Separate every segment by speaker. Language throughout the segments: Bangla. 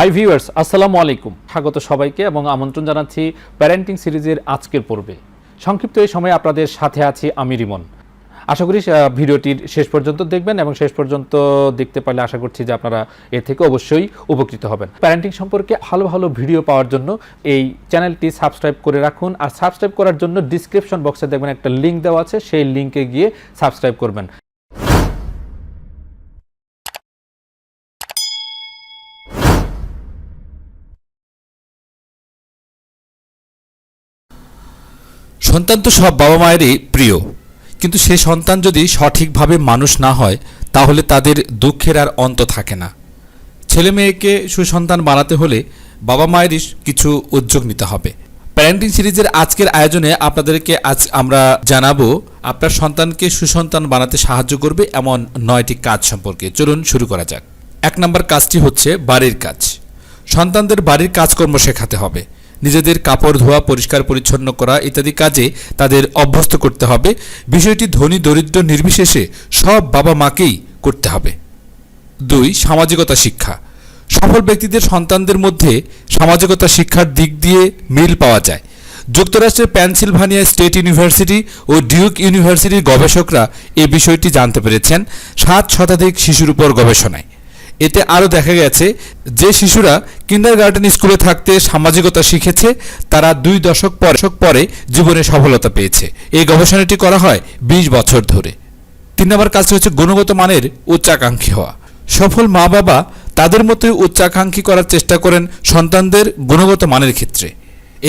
Speaker 1: হাই ভিউয়ার্স আসসালামু আলাইকুম। স্বাগত সবাইকে এবং আমন্ত্রণ জানাচ্ছি প্যারেন্টিং সিরিজের আজকের পর্বে। সংক্ষিপ্ত এই সময়ে আপনাদের সাথে আছি আমি রিমন। আশা করি ভিডিওটির শেষ পর্যন্ত দেখবেন এবং শেষ পর্যন্ত দেখতে পারলে আশা করছি যে আপনারা এ থেকে অবশ্যই উপকৃত হবেন। প্যারেন্টিং সম্পর্কে ভালো ভালো ভিডিও পাওয়ার জন্য এই চ্যানেলটি সাবস্ক্রাইব করে রাখুন আর সাবস্ক্রাইব করার জন্য ডিসক্রিপশন বক্সে দেখবেন একটা লিঙ্ক দেওয়া আছে, সেই লিঙ্কে গিয়ে সাবস্ক্রাইব করবেন।
Speaker 2: সন্তান তো সব বাবা মায়েরই প্রিয়। কিন্তু সে সন্তান যদি সঠিকভাবে মানুষ না হয়, তাহলে তাদের দুঃখের আর অন্ত থাকে না। ছেলে মেয়েকে সুসন্তান বানাতে হলে বাবা মায়েরই কিছু উদ্যোগ নিতে হবে। প্যারেন্টিং সিরিজের আজকের আয়োজনে আপনাদেরকে আজ আমরা জানাব, আপনার সন্তানকে সুসন্তান বানাতে সাহায্য করবে এমন নয়টি কাজ সম্পর্কে। চলুন শুরু করা যাক। এক নম্বর কাজটি হচ্ছে বাড়ির কাজ। সন্তানদের বাড়ির কাজকর্ম শেখাতে হবে। নিজেদের কাপড়, ধোয়া, পরিষ্কার, পরিচ্ছন্ন করা ইত্যাদি কাজে তাদের অভ্যস্ত করতে হবে। বিষয়টি ধনী, দরিদ্র, নির্বিশেষে সব বাবা মাকেই করতে হবে। দুই, সামাজিকতা শিক্ষা। সফল ব্যক্তিদের সন্তানদের মধ্যে সামাজিকতা শিক্ষার দিক দিয়ে মিল পাওয়া যায়। যুক্তরাষ্ট্রের পেনসিলভানিয়া স্টেট ইউনিভার্সিটি ও ডিউক ইউনিভার্সিটির গবেষকরা এ বিষয়টি জানতে পেরেছেন। সাত শতাধিক শিশুর উপর গবেষণায়। এতে আরও দেখা গেছে যে শিশুরা কিন্ডার গার্ডেন স্কুলে থাকতে সামাজিকতা শিখেছে, তারা দুই দশক দশক পরে জীবনে সফলতা পেয়েছে। এই গবেষণাটি করা হয় বিশ বছর ধরে। তিন নম্বর কাজটি হচ্ছে গুণগত মানের উচ্চাকাঙ্ক্ষী হওয়া। সফল মা বাবা তাদের মতোই উচ্চাকাঙ্ক্ষী করার চেষ্টা করেন সন্তানদের গুণগত মানের ক্ষেত্রে।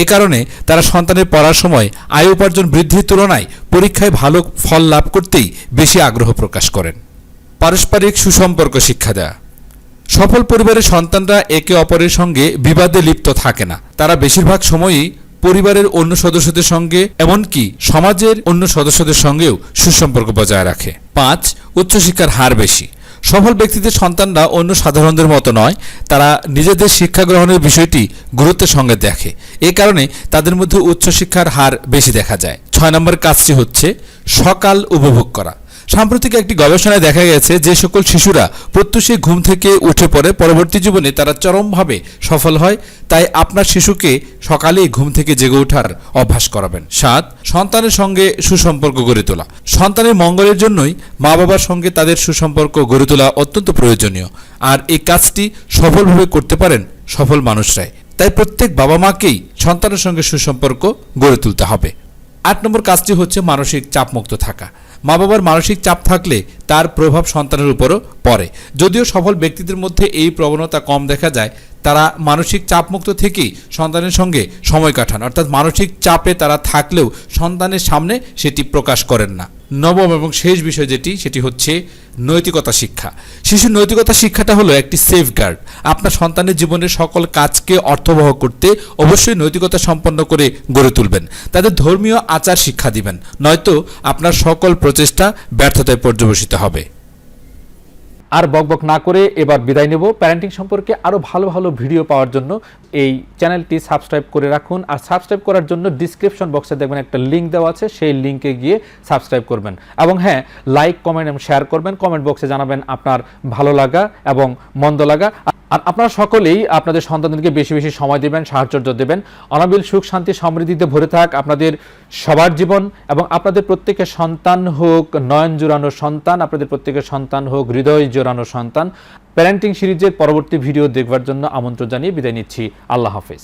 Speaker 2: এ কারণে তারা সন্তানের পড়ার সময় আয় উপার্জন বৃদ্ধির তুলনায় পরীক্ষায় ভালো ফল লাভ করতেই বেশি আগ্রহ প্রকাশ করেন। পারস্পরিক সুসম্পর্ক শিক্ষা দেওয়া সফল পরিবারের সন্তানরা একে অপরের সঙ্গে বিবাদে লিপ্ত থাকে না। তারা বেশিরভাগ সময়ই পরিবারের অন্য সদস্যদের সঙ্গে, এমনকি সমাজের অন্য সদস্যদের সঙ্গেও সুসম্পর্ক বজায় রাখে। পাঁচ, উচ্চশিক্ষার হার বেশি। সফল ব্যক্তিদের সন্তানরা অন্য সাধারণদের মতো নয়, তারা নিজেদের শিক্ষা গ্রহণের বিষয়টি গুরুত্বের সঙ্গে দেখে। এ কারণে তাদের মধ্যে উচ্চশিক্ষার হার বেশি দেখা যায়। ছয় নম্বর কাজটি হচ্ছে সকাল উপভোগ করা। সাম্প্রতিক একটি গবেষণায় দেখা গেছে যে সকল শিশুরা প্রত্যুষে ঘুম থেকে উঠে পড়ে, পরবর্তী জীবনে তারা চরমভাবে সফল হয়। তাই আপনার শিশুকে সকালেই ঘুম থেকে জেগে ওঠার অভ্যাস করাবেন। সাত, সন্তানের সঙ্গে সুসম্পর্ক গড়ে তোলা। সন্তানের মঙ্গলের জন্যই মা বাবার সঙ্গে তাদের সুসম্পর্ক গড়ে তোলা অত্যন্ত প্রয়োজনীয়। আর এই কাজটি সফলভাবে করতে পারেন সফল মানুষরাই। তাই প্রত্যেক বাবা মাকেই সন্তানের সঙ্গে সুসম্পর্ক গড়ে তুলতে হবে। আট নম্বর কাজটি হচ্ছে মানসিক চাপমুক্ত থাকা। মা বাবার মানসিক চাপ থাকলে তার প্রভাব সন্তানের উপরও পড়ে। যদিও সফল ব্যক্তিদের মধ্যে এই প্রবণতা কম দেখা যায়, তারা মানসিক চাপমুক্ত থেকেই সন্তানের সঙ্গে সময় কাটান। অর্থাৎ মানসিক চাপে তারা থাকলেও সন্তানের সামনে সেটি প্রকাশ করেন না। নবম এবং শেষ বিষয় যেটি, সেটি হচ্ছে নৈতিকতা শিক্ষা। শিশুর নৈতিকতা শিক্ষাটা হলো একটি সেফগার্ড আপনার সন্তানের জীবনের সকল কাজকে অর্থবহ করতে অবশ্যই নৈতিকতা সম্পন্ন করে গড়ে তুলবেন। তাদের ধর্মীয় আচার শিক্ষা দিবেন। নয়তো আপনার সকল প্রচেষ্টা ব্যর্থতায় পর্যবসিত হবে।
Speaker 1: আর বকবক না করে এবার বিদায় নেব। প্যারেন্টিং সম্পর্কে আরও ভালো ভালো ভিডিও পাওয়ার জন্য এই চ্যানেলটি সাবস্ক্রাইব করে রাখুন। আর সাবস্ক্রাইব করার জন্য ডিসক্রিপশন বক্সে দেখবেন একটা লিঙ্ক দেওয়া আছে, সেই লিঙ্কে গিয়ে সাবস্ক্রাইব করবেন। এবং হ্যাঁ লাইক কমেন্ট এবং শেয়ার করবেন। কমেন্ট বক্সে জানাবেন আপনার ভালো লাগা এবং মন্দ লাগা। আর আপনারা সকলেই আপনাদের সন্তানদেরকে বেশি বেশি সময় দেবেন সাহায্য দেবেন। অনাবিল সুখ, শান্তি, সমৃদ্ধিতে ভরে থাক আপনাদের সবার জীবন এবং আপনাদের প্রত্যেকের সন্তান হোক, নয়ন জোড়ানো সন্তান, আপনাদের প্রত্যেকের সন্তান হোক, হৃদয় জোড়ানো সন্তান। প্যারেন্টিং সিরিজের পরবর্তী ভিডিও দেখবার জন্য আমন্ত্রণ জানিয়ে বিদায় নিচ্ছি। আল্লাহ হাফেজ।